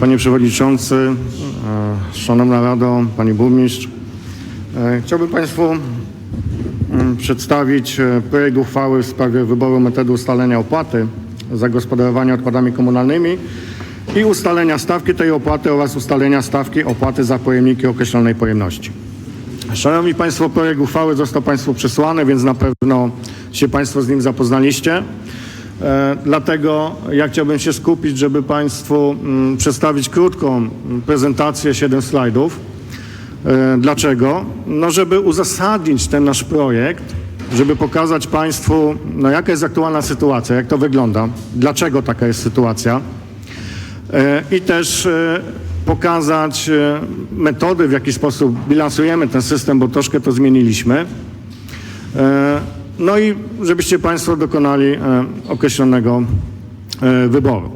Panie Przewodniczący, e, Szanowna Rado, Pani Burmistrz. e, Chciałbym Państwu mm, przedstawić e, projekt uchwały w sprawie wyboru metody ustalenia opłaty za gospodarowanie odpadami komunalnymi i ustalenia stawki tej opłaty oraz ustalenia stawki opłaty za pojemniki określonej pojemności. Szanowni Państwo, projekt uchwały został Państwu przesłany, więc na pewno się Państwo z nim zapoznaliście. E, Dlatego ja chciałbym się skupić, żeby Państwu mm, przedstawić krótką prezentację, 7 slajdów. E, Dlaczego? No, żeby uzasadnić ten nasz projekt, żeby pokazać Państwu, no, jaka jest aktualna sytuacja, jak to wygląda, dlaczego taka jest sytuacja. E, i też pokazać metody, w jaki sposób bilansujemy ten system, bo troszkę to zmieniliśmy. No i żebyście Państwo dokonali e, określonego e, wyboru.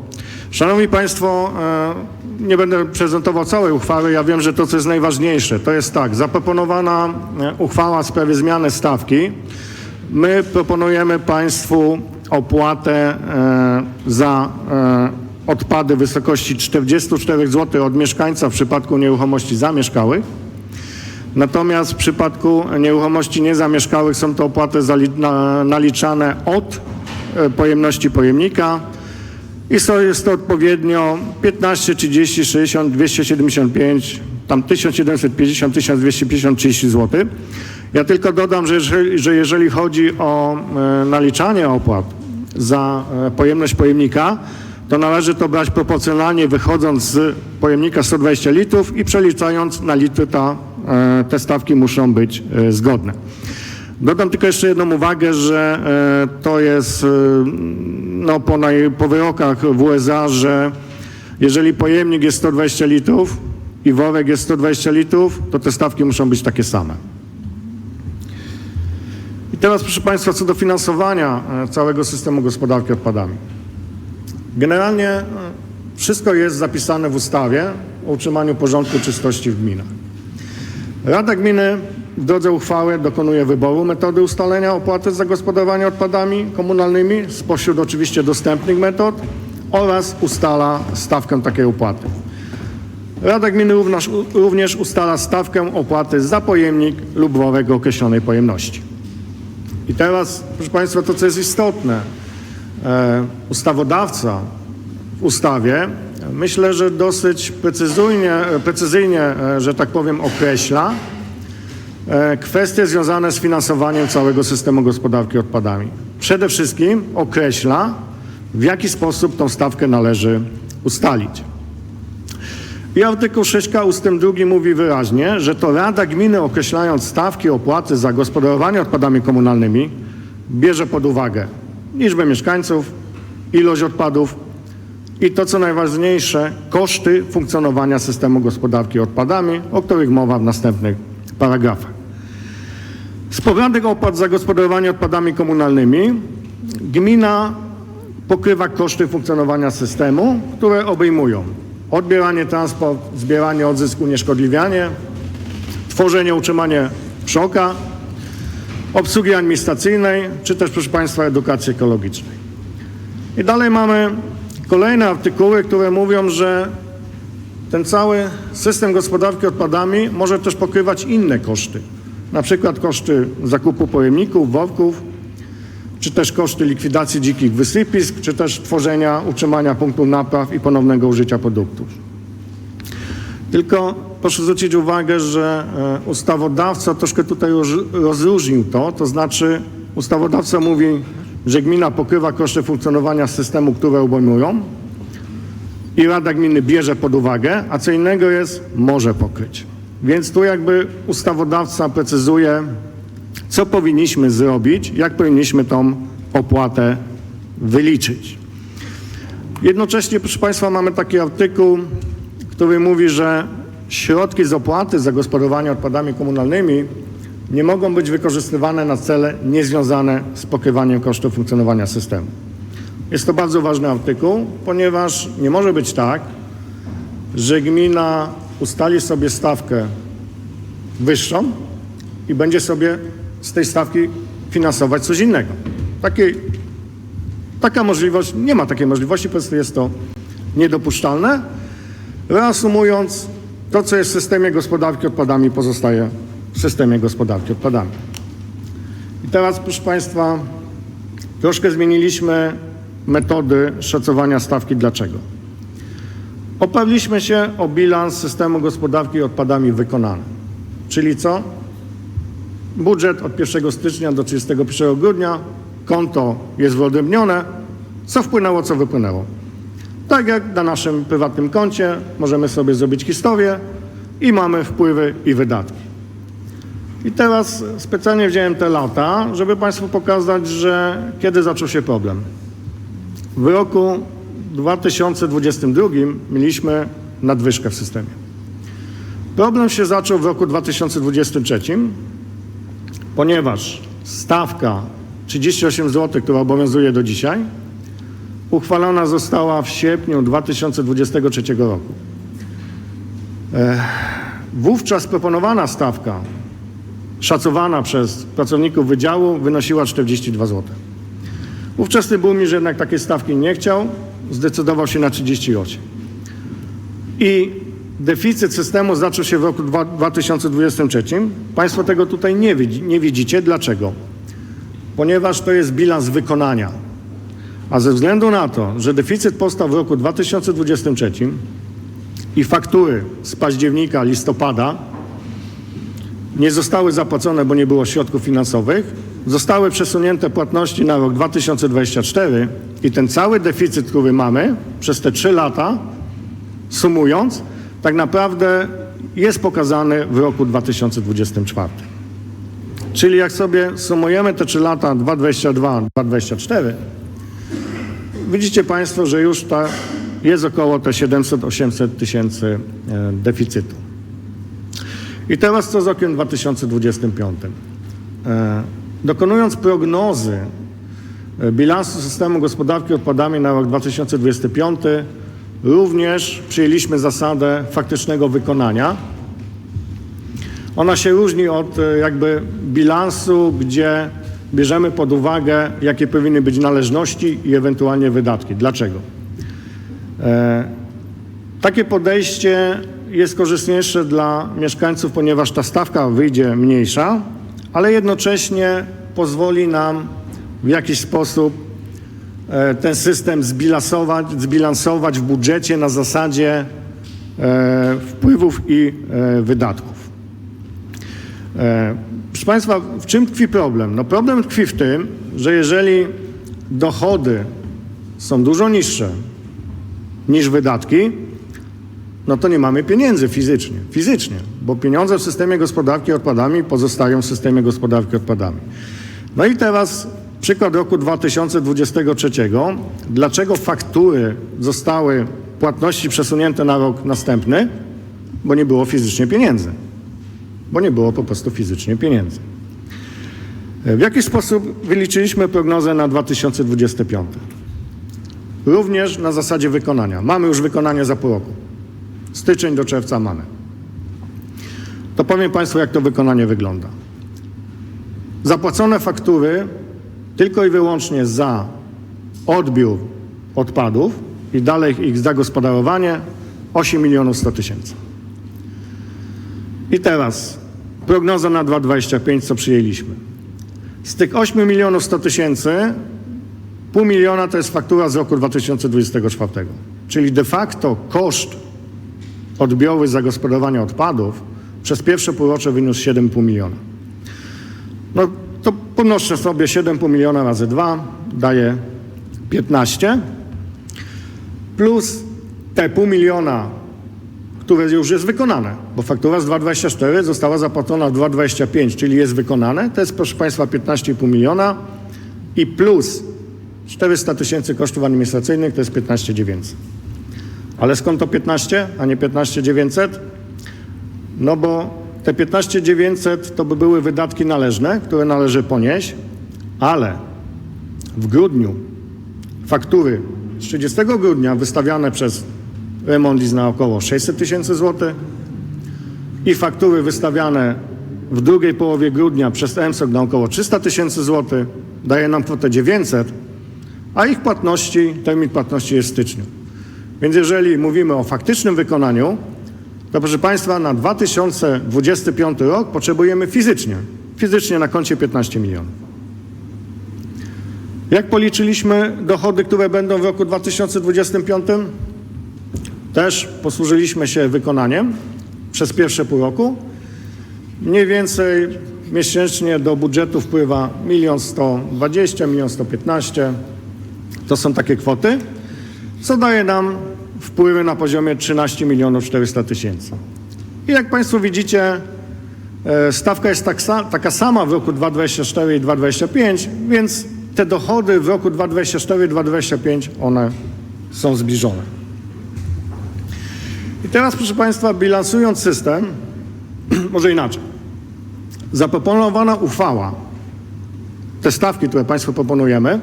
Szanowni Państwo, e, nie będę prezentował całej uchwały. Ja wiem, że to, co jest najważniejsze, to jest tak, zaproponowana uchwała w sprawie zmiany stawki. My proponujemy Państwu opłatę za odpady w wysokości 44 zł od mieszkańca w przypadku nieruchomości zamieszkałych. Natomiast w przypadku nieruchomości niezamieszkałych są to opłaty naliczane od e, pojemności pojemnika i so, jest to odpowiednio 15, 30, 60, 275, tam 1750, 1250, 30 zł. Ja tylko dodam, że jeżeli, że jeżeli chodzi o e, naliczanie opłat za e, pojemność pojemnika, to należy to brać proporcjonalnie wychodząc z pojemnika 120 litrów i przeliczając na litry ta, te stawki muszą być e, zgodne. Dodam tylko jeszcze jedną uwagę, że e, to jest e, no, po, naj, po wyrokach w USA, że jeżeli pojemnik jest 120 litrów i worek jest 120 litrów, to te stawki muszą być takie same. I teraz, proszę Państwa, co do finansowania e, całego systemu gospodarki odpadami. Generalnie e, wszystko jest zapisane w ustawie o utrzymaniu porządku czystości w gminach. Rada Gminy w drodze uchwały dokonuje wyboru metody ustalenia opłaty za gospodarowanie odpadami komunalnymi spośród oczywiście dostępnych metod oraz ustala stawkę takiej opłaty. Rada Gminy również, również ustala stawkę opłaty za pojemnik lub worek określonej pojemności. I teraz, proszę Państwa, to co jest istotne, e, ustawodawca w ustawie myślę, że dosyć precyzyjnie, precyzyjnie, e, że tak powiem, określa e, kwestie związane z finansowaniem całego systemu gospodarki odpadami. Przede wszystkim określa, w jaki sposób tą stawkę należy ustalić. I artykuł 6k ustęp 2 mówi wyraźnie, że to Rada Gminy określając stawki opłaty za gospodarowanie odpadami komunalnymi bierze pod uwagę liczbę mieszkańców, ilość odpadów i to co najważniejsze, koszty funkcjonowania systemu gospodarki odpadami, o których mowa w następnych paragrafach. Z pobranych opłat za gospodarowanie odpadami komunalnymi gmina pokrywa koszty funkcjonowania systemu, które obejmują odbieranie, transport, zbieranie, odzysk, unieszkodliwianie, tworzenie, utrzymanie wszoka, obsługi administracyjnej, czy też, proszę Państwa, edukacji ekologicznej. I dalej mamy kolejne artykuły, które mówią, że ten cały system gospodarki odpadami może też pokrywać inne koszty, na przykład koszty zakupu pojemników, worków, czy też koszty likwidacji dzikich wysypisk, czy też tworzenia, utrzymania punktów napraw i ponownego użycia produktów. Tylko proszę zwrócić uwagę, że e, ustawodawca troszkę tutaj roz- rozróżnił to, to znaczy ustawodawca mówi, że gmina pokrywa koszty funkcjonowania systemu, które obejmują i Rada Gminy bierze pod uwagę, a co innego jest może pokryć. Więc tu jakby ustawodawca precyzuje, co powinniśmy zrobić, jak powinniśmy tą opłatę wyliczyć. Jednocześnie, proszę Państwa, mamy taki artykuł, który mówi, że środki z opłaty za gospodarowanie odpadami komunalnymi nie mogą być wykorzystywane na cele niezwiązane z pokrywaniem kosztów funkcjonowania systemu. Jest to bardzo ważny artykuł, ponieważ nie może być tak, że gmina ustali sobie stawkę wyższą i będzie sobie z tej stawki finansować coś innego. Takiej, taka możliwość, nie ma takiej możliwości, po prostu jest to niedopuszczalne. Reasumując, to co jest w systemie gospodarki odpadami pozostaje w systemie gospodarki odpadami. I teraz, proszę Państwa, troszkę zmieniliśmy metody szacowania stawki. Dlaczego? Oparliśmy się o bilans systemu gospodarki odpadami wykonany. Czyli co? Budżet od 1 stycznia do 31 grudnia, konto jest wyodrębnione, co wpłynęło, co wypłynęło. Tak jak na naszym prywatnym koncie możemy sobie zrobić historię i mamy wpływy i wydatki. I teraz specjalnie wziąłem te lata, żeby Państwu pokazać, że kiedy zaczął się problem. W roku 2022 mieliśmy nadwyżkę w systemie. Problem się zaczął w roku 2023, ponieważ stawka 38 zł, która obowiązuje do dzisiaj, uchwalona została w sierpniu 2023 roku. E, Wówczas proponowana stawka szacowana przez pracowników wydziału wynosiła 42 zł. Ówczesny burmistrz jednak takiej stawki nie chciał, zdecydował się na 38. I deficyt systemu zaczął się w roku dwa- 2023. Państwo tego tutaj nie, nie widzicie. Dlaczego? Ponieważ to jest bilans wykonania. A ze względu na to, że deficyt powstał w roku 2023 i faktury z października, listopada nie zostały zapłacone, bo nie było środków finansowych, zostały przesunięte płatności na rok 2024 i ten cały deficyt, który mamy przez te trzy lata, sumując, tak naprawdę jest pokazany w roku 2024. Czyli jak sobie sumujemy te trzy lata 2022-2024, widzicie Państwo, że już ta jest około te 700-800 tysięcy e, deficytu. I teraz co z rokiem 2025? E, Dokonując prognozy e, bilansu systemu gospodarki odpadami na rok 2025, również przyjęliśmy zasadę faktycznego wykonania. Ona się różni od e, jakby bilansu, gdzie bierzemy pod uwagę, jakie powinny być należności i ewentualnie wydatki. Dlaczego? Takie podejście jest korzystniejsze dla mieszkańców, ponieważ ta stawka wyjdzie mniejsza, ale jednocześnie pozwoli nam w jakiś sposób e, ten system zbilansować, zbilansować w budżecie na zasadzie e, wpływów i e, wydatków. Proszę Państwa, w czym tkwi problem? No problem tkwi w tym, że jeżeli dochody są dużo niższe niż wydatki, no to nie mamy pieniędzy fizycznie, fizycznie, bo pieniądze w systemie gospodarki odpadami pozostają w systemie gospodarki odpadami. No i teraz przykład roku 2023. Dlaczego faktury zostały płatności przesunięte na rok następny? Bo nie było fizycznie pieniędzy. Bo nie było po prostu fizycznie pieniędzy. W jaki sposób wyliczyliśmy prognozę na 2025? Również na zasadzie wykonania. Mamy już wykonanie za pół roku. Styczeń do czerwca mamy. To powiem Państwu, jak to wykonanie wygląda. Zapłacone faktury tylko i wyłącznie za odbiór odpadów i dalej ich zagospodarowanie 8 milionów 100 tysięcy. I teraz prognoza na 2025, co przyjęliśmy. Z tych 8 milionów 100 tysięcy pół miliona to jest faktura z roku 2024. Czyli de facto koszt odbioru i zagospodarowania odpadów przez pierwsze półrocze wyniósł 7,5 miliona. No to pomnożę sobie 7,5 miliona razy 2 daje 15 plus te pół miliona, które już jest wykonane, bo faktura z 2,24 została zapłacona w 2,25, czyli jest wykonane. To jest proszę Państwa 15,5 miliona i plus 400 tysięcy kosztów administracyjnych to jest 15 900. Ale skąd to 15, a nie 15 900? No bo te 15 900 to by były wydatki należne, które należy ponieść, ale w grudniu faktury z 30 grudnia wystawiane przez Remondis na około 600 tysięcy złotych i faktury wystawiane w drugiej połowie grudnia przez EMSOK na około 300 tysięcy złotych daje nam kwotę 900, a ich płatności, termin płatności jest w styczniu. Więc jeżeli mówimy o faktycznym wykonaniu, to proszę Państwa, na 2025 rok potrzebujemy fizycznie, fizycznie na koncie 15 milionów. Jak policzyliśmy dochody, które będą w roku 2025? Też posłużyliśmy się wykonaniem przez pierwsze pół roku. Mniej więcej miesięcznie do budżetu wpływa 1 120 1 115 To są takie kwoty, co daje nam wpływy na poziomie 13 milionów 400 tysięcy. I jak Państwo widzicie, e, stawka jest tak, sa- taka sama w roku 2024 i 2025, więc te dochody w roku 2024 i 2025 one są zbliżone. I teraz, proszę Państwa, bilansując system, może inaczej. Zaproponowana uchwała, te stawki, które Państwu proponujemy,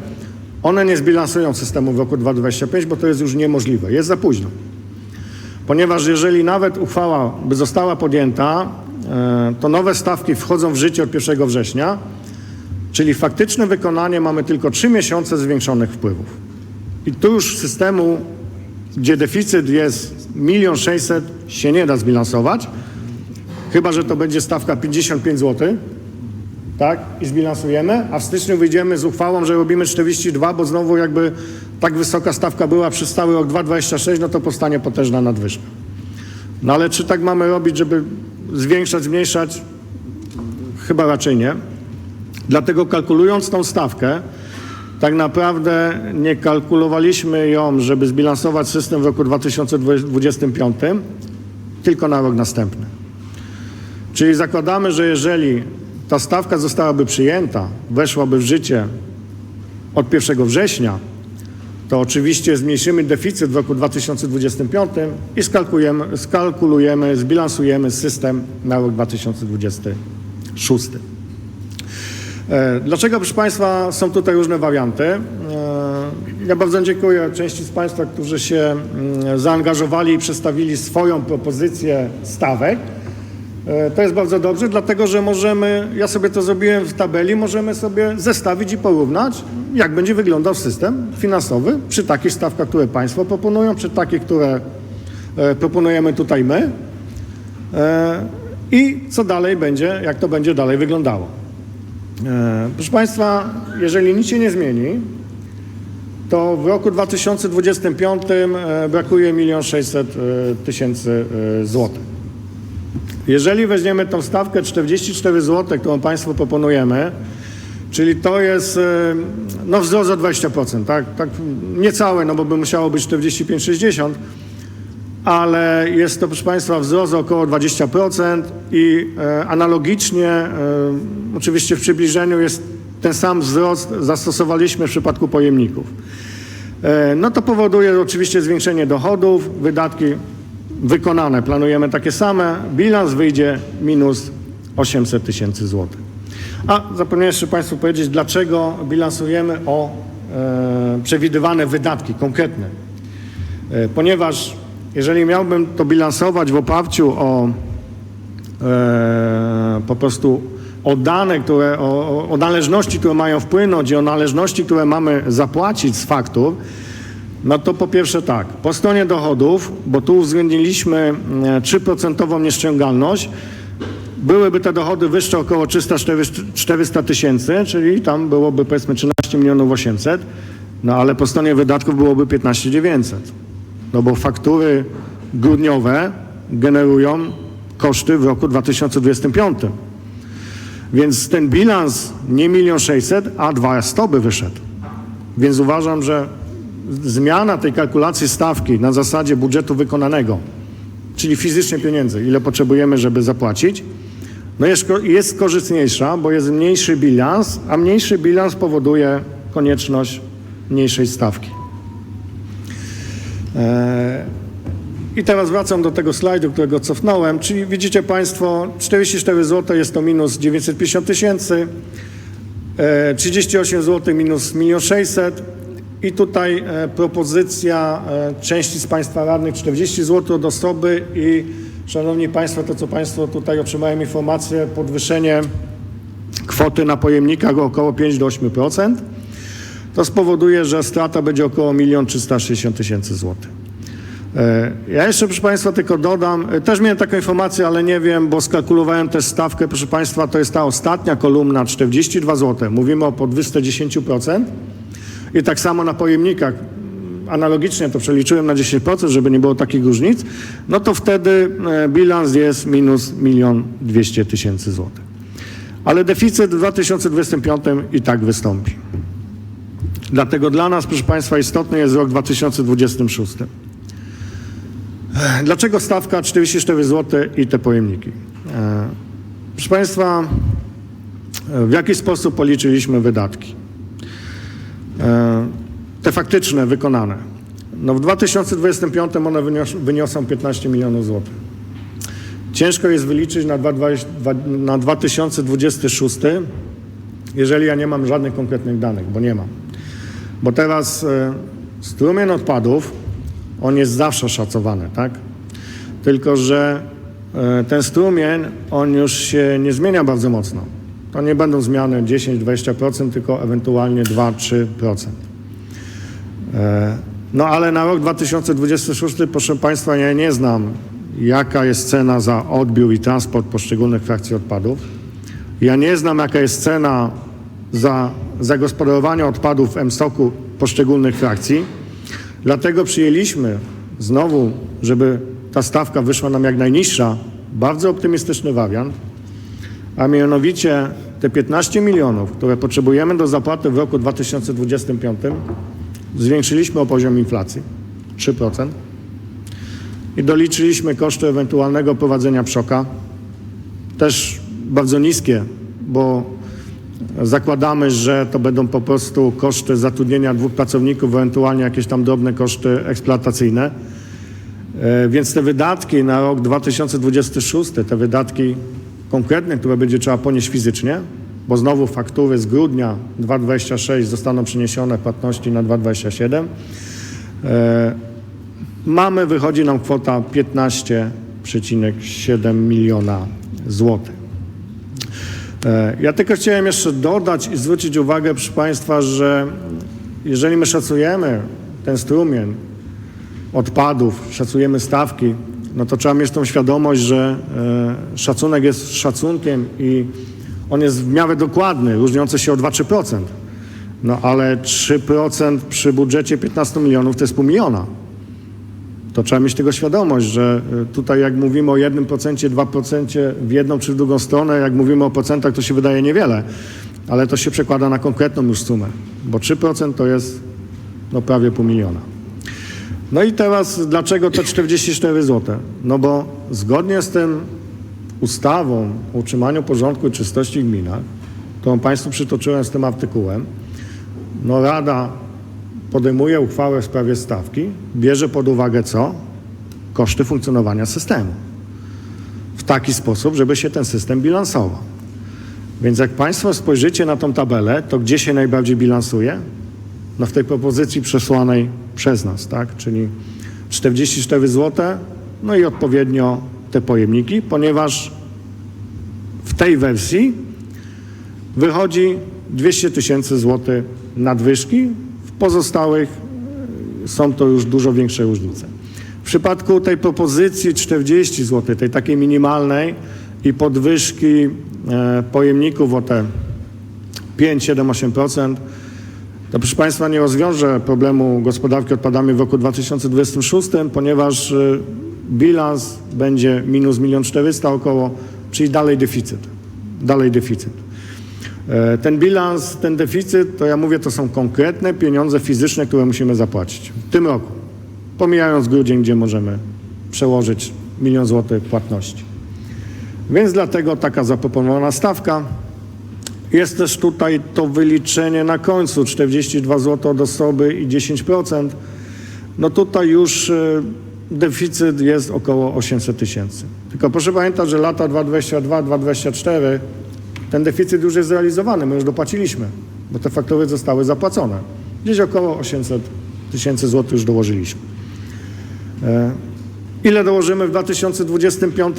one nie zbilansują systemu w roku 2025, bo to jest już niemożliwe. Jest za późno. Ponieważ jeżeli nawet uchwała by została podjęta, e, to nowe stawki wchodzą w życie od 1 września, czyli faktyczne wykonanie mamy tylko 3 miesiące zwiększonych wpływów. I tu już systemu, gdzie deficyt jest 1 600 się nie da zbilansować, chyba że to będzie stawka 55 zł, tak, i zbilansujemy, a w styczniu wyjdziemy z uchwałą, że robimy 42, bo znowu jakby tak wysoka stawka była przez cały rok 2026, no to powstanie potężna nadwyżka. No ale czy tak mamy robić, żeby zwiększać, zmniejszać? Chyba raczej nie. Dlatego kalkulując tą stawkę, tak naprawdę nie kalkulowaliśmy ją, żeby zbilansować system w roku 2025, tylko na rok następny. Czyli zakładamy, że jeżeli ta stawka zostałaby przyjęta, weszłaby w życie od 1 września, to oczywiście zmniejszymy deficyt w roku 2025 i skalkulujemy, skalkulujemy zbilansujemy system na rok 2026. E, Dlaczego, proszę Państwa, są tutaj różne warianty? E, Ja bardzo dziękuję części z Państwa, którzy się mm, zaangażowali i przedstawili swoją propozycję stawek. E, To jest bardzo dobrze, dlatego że możemy, ja sobie to zrobiłem w tabeli, możemy sobie zestawić i porównać, jak będzie wyglądał system finansowy przy takich stawkach, które Państwo proponują, przy takich, które e, proponujemy tutaj my e, i co dalej będzie, jak to będzie dalej wyglądało. Proszę Państwa, jeżeli nic się nie zmieni, to w roku 2025 e, brakuje 1 600 tysięcy złotych. Jeżeli weźmiemy tą stawkę 44 zł, którą Państwu proponujemy, czyli to jest e, no, wzrost o 20%, tak? tak niecałe, no bo by musiało być 45-60, ale jest to, proszę Państwa, wzrost o około 20% i e, analogicznie, e, oczywiście w przybliżeniu jest ten sam wzrost zastosowaliśmy w przypadku pojemników. No to powoduje oczywiście zwiększenie dochodów, wydatki wykonane planujemy takie same, bilans wyjdzie minus 800 tysięcy złotych. A zapomniałem jeszcze Państwu powiedzieć, dlaczego bilansujemy o e, przewidywane wydatki konkretne. E, ponieważ jeżeli miałbym to bilansować w oparciu o e, po prostu o dane, które, o, o- należności, które mają wpłynąć i o należności, które mamy zapłacić z faktur, no to po pierwsze tak, po stronie dochodów, bo tu uwzględniliśmy e, 3% nieściągalność, byłyby te dochody wyższe około 300-400 tysięcy, czyli tam byłoby powiedzmy 13 milionów 800, no ale po stronie wydatków byłoby 15 900. No bo faktury grudniowe generują koszty w roku 2025. Więc ten bilans nie 1 600 a 200 by wyszedł. Więc uważam, że zmiana tej kalkulacji stawki na zasadzie budżetu wykonanego, czyli fizycznie pieniędzy, ile potrzebujemy, żeby zapłacić, no jest, jest korzystniejsza, bo jest mniejszy bilans, a mniejszy bilans powoduje konieczność mniejszej stawki. E, I teraz wracam do tego slajdu, którego cofnąłem, czyli widzicie Państwo, 44 zł jest to minus 950 tysięcy, e, 38 zł minus 1 600 i tutaj e, propozycja e, części z Państwa radnych 40 zł od osoby i Szanowni Państwo, to co Państwo tutaj otrzymają informację, podwyższenie kwoty na pojemnikach o około 5 do 8%. To spowoduje, że strata będzie około 1 360 tysięcy złotych. E, Ja jeszcze, proszę Państwa, tylko dodam, też miałem taką informację, ale nie wiem, bo skalkulowałem też stawkę, proszę Państwa, to jest ta ostatnia kolumna, 42 zł. Mówimy o podwyżce 10%. I tak samo na pojemnikach, analogicznie to przeliczyłem na 10%, żeby nie było takich różnic, no to wtedy e, bilans jest minus 1 200 tysięcy złotych. Ale deficyt w 2025 i tak wystąpi. Dlatego dla nas, proszę Państwa, istotny jest rok 2026. Dlaczego stawka 44 zł i te pojemniki? E, Proszę Państwa, e, w jaki sposób policzyliśmy wydatki? Te faktyczne, wykonane. No w 2025 one wynios- wyniosą 15 milionów złotych. Ciężko jest wyliczyć na, 20, na 2026, jeżeli ja nie mam żadnych konkretnych danych, bo nie mam. Bo teraz e, strumień odpadów, on jest zawsze szacowany, tak? Tylko, że e, ten strumień, on już się nie zmienia bardzo mocno. To nie będą zmiany 10-20%, tylko ewentualnie 2-3%. E, No ale na rok 2026, proszę Państwa, ja nie znam, jaka jest cena za odbiór i transport poszczególnych frakcji odpadów. Ja nie znam, jaka jest cena za zagospodarowanie odpadów w MSOK-u poszczególnych frakcji. Dlatego przyjęliśmy znowu, żeby ta stawka wyszła nam jak najniższa, bardzo optymistyczny wariant, a mianowicie te 15 milionów, które potrzebujemy do zapłaty w roku 2025, zwiększyliśmy o poziom inflacji 3% i doliczyliśmy koszty ewentualnego prowadzenia pszoka, też bardzo niskie, bo zakładamy, że to będą po prostu koszty zatrudnienia dwóch pracowników, ewentualnie jakieś tam drobne koszty eksploatacyjne. E, Więc te wydatki na rok 2026, te wydatki konkretne, które będzie trzeba ponieść fizycznie, bo znowu faktury z grudnia 2026 zostaną przeniesione płatności na 2027, e, mamy, wychodzi nam kwota 15,7 miliona złotych. E, Ja tylko chciałem jeszcze dodać i zwrócić uwagę, proszę Państwa, że jeżeli my szacujemy ten strumień odpadów, szacujemy stawki, no to trzeba mieć tą świadomość, że e, szacunek jest szacunkiem i on jest w miarę dokładny, różniący się o 2-3%. No ale 3% przy budżecie 15 milionów to jest pół miliona. To trzeba mieć tego świadomość, że y, tutaj jak mówimy o 1%, 2% w jedną czy w drugą stronę, jak mówimy o procentach, to się wydaje niewiele, ale to się przekłada na konkretną już sumę, bo 3% to jest no, prawie pół miliona. No i teraz dlaczego te 44 zł? No bo zgodnie z tym ustawą o utrzymaniu porządku i czystości w gminach, którą Państwu przytoczyłem z tym artykułem, no Rada podejmuje uchwałę w sprawie stawki, bierze pod uwagę co? Koszty funkcjonowania systemu. W taki sposób, żeby się ten system bilansował. Więc jak Państwo spojrzycie na tą tabelę, to gdzie się najbardziej bilansuje? No w tej propozycji przesłanej przez nas, tak? Czyli 44 zł, no i odpowiednio te pojemniki, ponieważ w tej wersji wychodzi 200 tysięcy złotych nadwyżki, w pozostałych e, są to już dużo większe różnice. W przypadku tej propozycji 40 zł, tej takiej minimalnej i podwyżki e, pojemników o te 5, 7, 8%, to proszę Państwa nie rozwiąże problemu gospodarki odpadami w roku 2026, ponieważ e, bilans będzie minus 1 400 około, czyli dalej deficyt. Dalej deficyt. E, Ten bilans, ten deficyt, to ja mówię, to są konkretne pieniądze fizyczne, które musimy zapłacić w tym roku. Pomijając grudzień, gdzie możemy przełożyć milion złotych płatności. Więc dlatego taka zaproponowana stawka. Jest też tutaj to wyliczenie na końcu 42 zł od osoby i 10%. No tutaj już e, deficyt jest około 800 tysięcy. Tylko proszę pamiętać, że lata 2022-2024 ten deficyt już jest zrealizowany, my już dopłaciliśmy, bo te faktury zostały zapłacone. Gdzieś około 800 tysięcy złotych już dołożyliśmy. E, Ile dołożymy w 2025?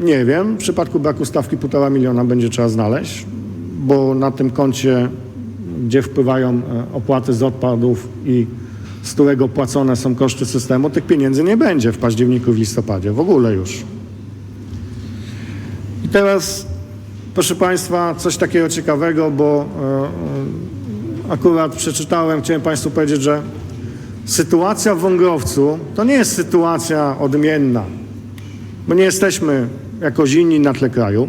Nie wiem. W przypadku braku stawki 1,5 miliona będzie trzeba znaleźć, bo na tym koncie, gdzie wpływają e, opłaty z odpadów i z którego płacone są koszty systemu, tych pieniędzy nie będzie w październiku, w listopadzie, w ogóle już. I teraz, proszę Państwa, coś takiego ciekawego, bo e, e, akurat przeczytałem, chciałem Państwu powiedzieć, że sytuacja w Wągrowcu to nie jest sytuacja odmienna, bo nie jesteśmy jakoś inni na tle kraju.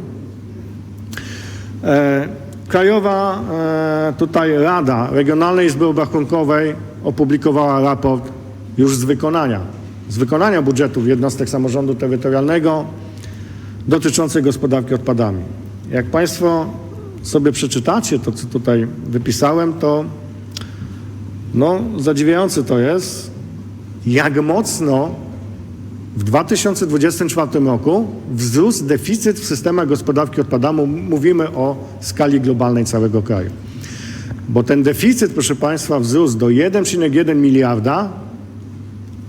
E, Krajowa e, tutaj Rada Regionalnej Izby Obrachunkowej opublikowała raport już z wykonania, z wykonania budżetów jednostek samorządu terytorialnego dotyczący gospodarki odpadami. Jak Państwo sobie przeczytacie to, co tutaj wypisałem, to no, zadziwiające to jest, jak mocno w 2024 roku wzrósł deficyt w systemach gospodarki odpadami. Mówimy o skali globalnej całego kraju. Bo ten deficyt, proszę Państwa, wzrósł do 1,1 miliarda,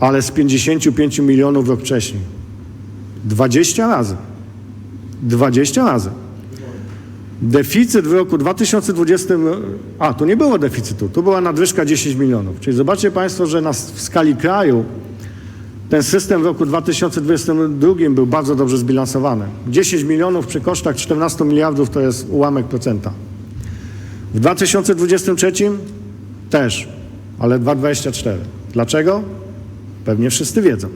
ale z 55 milionów rok wcześniej. 20 razy. 20 razy. Deficyt w roku 2020, a tu nie było deficytu, tu była nadwyżka 10 milionów. Czyli zobaczcie Państwo, że na, w skali kraju ten system w roku 2022 był bardzo dobrze zbilansowany. 10 milionów przy kosztach 14 miliardów to jest ułamek procenta. W 2023 też, ale 2,24. Dlaczego? Pewnie wszyscy wiedzą.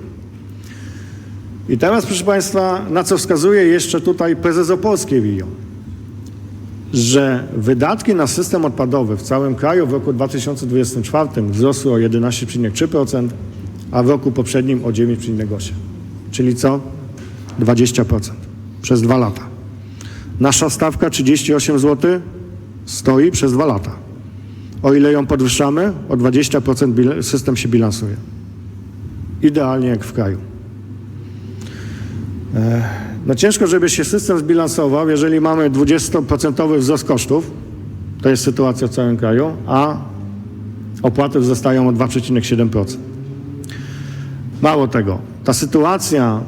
I teraz, proszę Państwa, na co wskazuje jeszcze tutaj prezes Opolskiej WIO, że wydatki na system odpadowy w całym kraju w roku 2024 wzrosły o 11,3%, a w roku poprzednim o 9,8%. Czyli co? 20% przez dwa lata. Nasza stawka 38 zł stoi przez dwa lata. O ile ją podwyższamy, o 20% bil- system się bilansuje. Idealnie jak w kraju. E, No ciężko, żeby się system zbilansował, jeżeli mamy 20% wzrost kosztów, to jest sytuacja w całym kraju, a opłaty wzrastają o 2,7%. Mało tego, ta sytuacja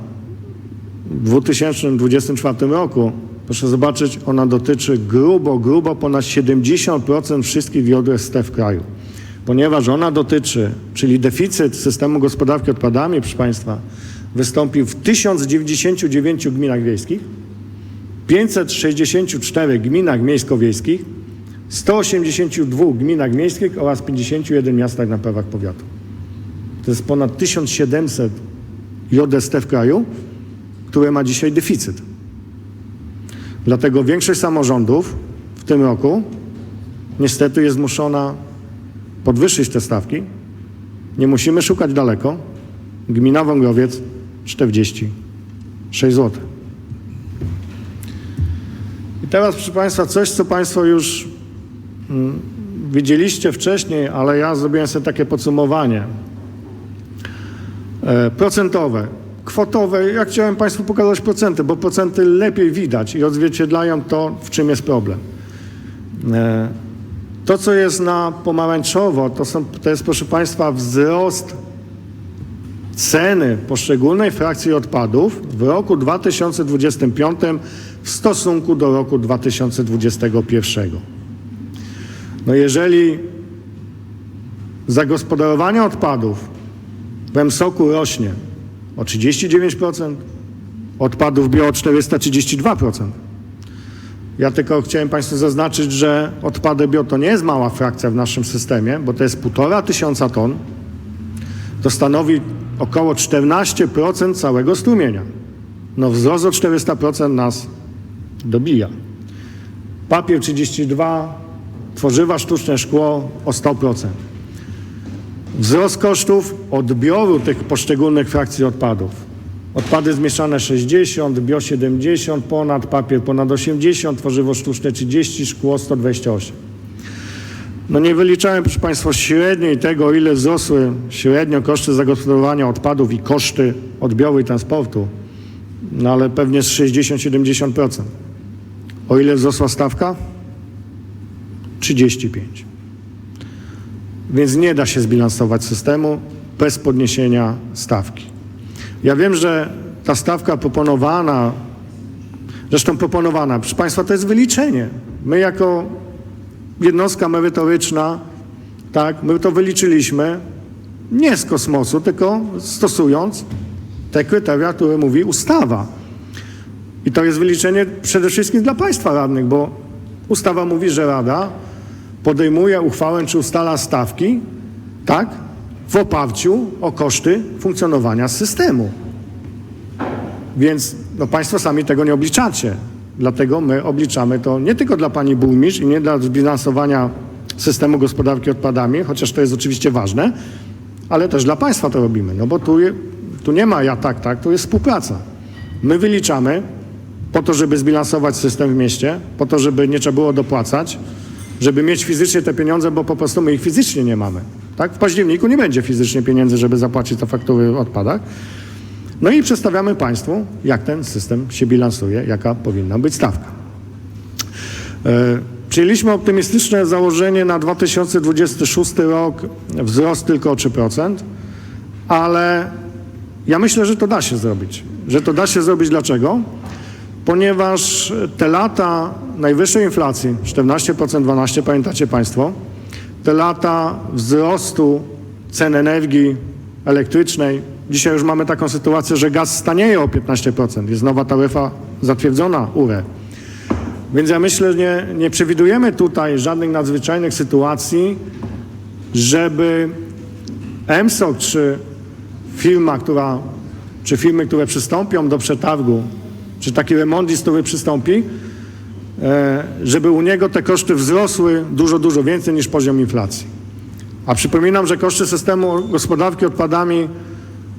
w 2024 roku, proszę zobaczyć, ona dotyczy grubo, grubo ponad 70% wszystkich JST w kraju. Ponieważ ona dotyczy, czyli deficyt systemu gospodarki odpadami, proszę Państwa, wystąpił w 1099 gminach wiejskich, 564 gminach miejsko-wiejskich, 182 gminach miejskich oraz 51 miastach na prawach powiatu. To jest ponad 1700 JST w kraju, które ma dzisiaj deficyt. Dlatego większość samorządów w tym roku niestety jest zmuszona podwyższyć te stawki. Nie musimy szukać daleko. Gmina Wągrowiec 46 zł. I teraz, proszę Państwa, coś, co Państwo już mm, widzieliście wcześniej, ale ja zrobiłem sobie takie podsumowanie. E, procentowe, kwotowe. Ja chciałem Państwu pokazać procenty, bo procenty lepiej widać i odzwierciedlają to, w czym jest problem. E, To, co jest na pomarańczowo, to, są, to jest, proszę Państwa, wzrost ceny poszczególnej frakcji odpadów w roku 2025 w stosunku do roku 2021. No jeżeli zagospodarowanie odpadów w MSOK-u rośnie o 39%, odpadów bio o 432%. Ja tylko chciałem Państwu zaznaczyć, że odpady bio to nie jest mała frakcja w naszym systemie, bo to jest półtora tysiąca ton. To stanowi około 14% całego strumienia. No wzrost o 400% nas dobija. Papier 32, tworzywa sztuczne szkło o 100%. Wzrost kosztów odbioru tych poszczególnych frakcji odpadów. Odpady zmieszane 60, bio 70, ponad papier ponad 80, tworzywo sztuczne 30, szkło 128. No nie wyliczałem, proszę Państwa, średniej tego, ile wzrosły średnio koszty zagospodarowania odpadów i koszty odbioru i transportu, no ale pewnie z 60-70%. O ile wzrosła stawka? 35. Więc nie da się zbilansować systemu bez podniesienia stawki. Ja wiem, że ta stawka proponowana, zresztą proponowana, proszę Państwa, to jest wyliczenie. My jako jednostka merytoryczna, tak, my to wyliczyliśmy nie z kosmosu, tylko stosując te kryteria, które mówi ustawa. I to jest wyliczenie przede wszystkim dla państwa radnych, bo ustawa mówi, że rada podejmuje uchwałę czy ustala stawki, tak, w oparciu o koszty funkcjonowania systemu. Więc no, państwo sami tego nie obliczacie. Dlatego my obliczamy to nie tylko dla pani burmistrz i nie dla zbilansowania systemu gospodarki odpadami, chociaż to jest oczywiście ważne, ale też dla państwa to robimy. No bo tu, tu nie ma ja tak, tak, tu jest współpraca. My wyliczamy po to, żeby zbilansować system w mieście, po to, żeby nie trzeba było dopłacać, żeby mieć fizycznie te pieniądze, bo po prostu my ich fizycznie nie mamy. Tak? W październiku nie będzie fizycznie pieniędzy, żeby zapłacić za faktury o odpadach. No i przedstawiamy Państwu, jak ten system się bilansuje, jaka powinna być stawka. E, Przyjęliśmy optymistyczne założenie na 2026 rok, wzrost tylko o 3%, ale ja myślę, że to da się zrobić. Że to da się zrobić dlaczego? Ponieważ te lata najwyższej inflacji, 14%, 12%, pamiętacie Państwo, te lata wzrostu cen energii elektrycznej, dzisiaj już mamy taką sytuację, że gaz stanieje o 15%, jest nowa taryfa zatwierdzona URE. Więc ja myślę, że nie, nie przewidujemy tutaj żadnych nadzwyczajnych sytuacji, żeby MSOK czy firma, która, czy firmy, które przystąpią do przetargu, czy taki remondist, który przystąpi, e, żeby u niego te koszty wzrosły dużo, dużo więcej niż poziom inflacji. A przypominam, że koszty systemu gospodarki odpadami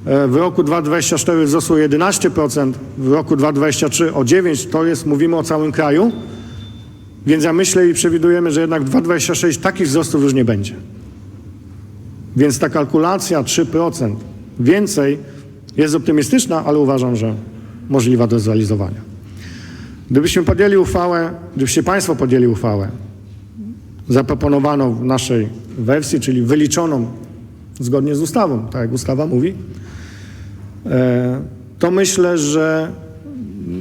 e, w roku 2024 wzrosły 11%, w roku 2023 o 9%, to jest, mówimy o całym kraju, więc ja myślę i przewidujemy, że jednak w 2026 takich wzrostów już nie będzie. Więc ta kalkulacja 3% więcej jest optymistyczna, ale uważam, że możliwa do zrealizowania. Gdybyśmy podjęli uchwałę, gdybyście Państwo podjęli uchwałę zaproponowaną w naszej wersji, czyli wyliczoną zgodnie z ustawą, tak jak ustawa mówi, e, to myślę, że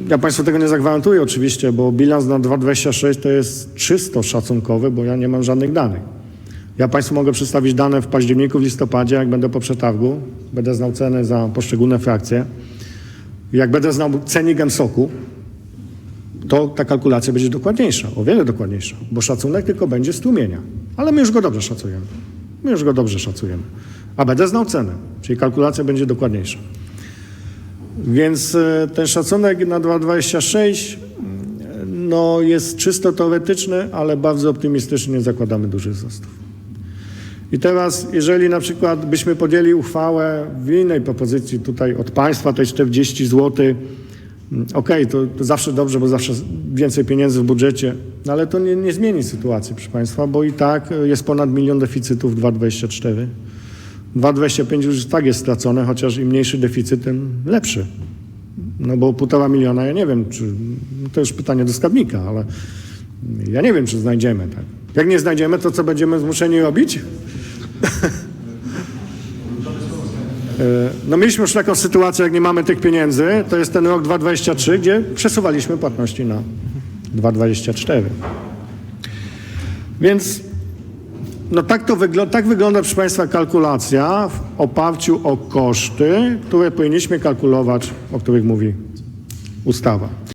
ja Państwu tego nie zagwarantuję oczywiście, bo bilans na 2026 to jest czysto szacunkowy, bo ja nie mam żadnych danych. Ja Państwu mogę przedstawić dane w październiku, w listopadzie, jak będę po przetargu, będę znał ceny za poszczególne frakcje. Jak będę znał cennik soku to ta kalkulacja będzie dokładniejsza, o wiele dokładniejsza, bo szacunek tylko będzie z tłumienia. Ale my już go dobrze szacujemy. My już go dobrze szacujemy. A będę znał cenę, czyli kalkulacja będzie dokładniejsza. Więc e, ten szacunek na 2,26 mm, no, jest czysto teoretyczny, ale bardzo optymistycznie zakładamy duży wzrost. I teraz, jeżeli na przykład byśmy podjęli uchwałę w innej propozycji tutaj od państwa, to jest 40 zł, okej, to, to zawsze dobrze, bo zawsze więcej pieniędzy w budżecie, no ale to nie, nie zmieni sytuacji, proszę państwa, bo i tak e, jest ponad milion deficytów 2,24. 2,25 już tak jest stracone, chociaż im mniejszy deficyt, tym lepszy. No bo półtora miliona, ja nie wiem, czy to już pytanie do skarbnika, ale ja nie wiem, czy znajdziemy. Tak. Jak nie znajdziemy, to co będziemy zmuszeni robić? E, No mieliśmy już taką sytuację, jak nie mamy tych pieniędzy, to jest ten rok 2023, gdzie przesuwaliśmy płatności na 2024. Więc no tak, to tak wygląda, proszę Państwa, kalkulacja w oparciu o koszty, które powinniśmy kalkulować, o których mówi ustawa.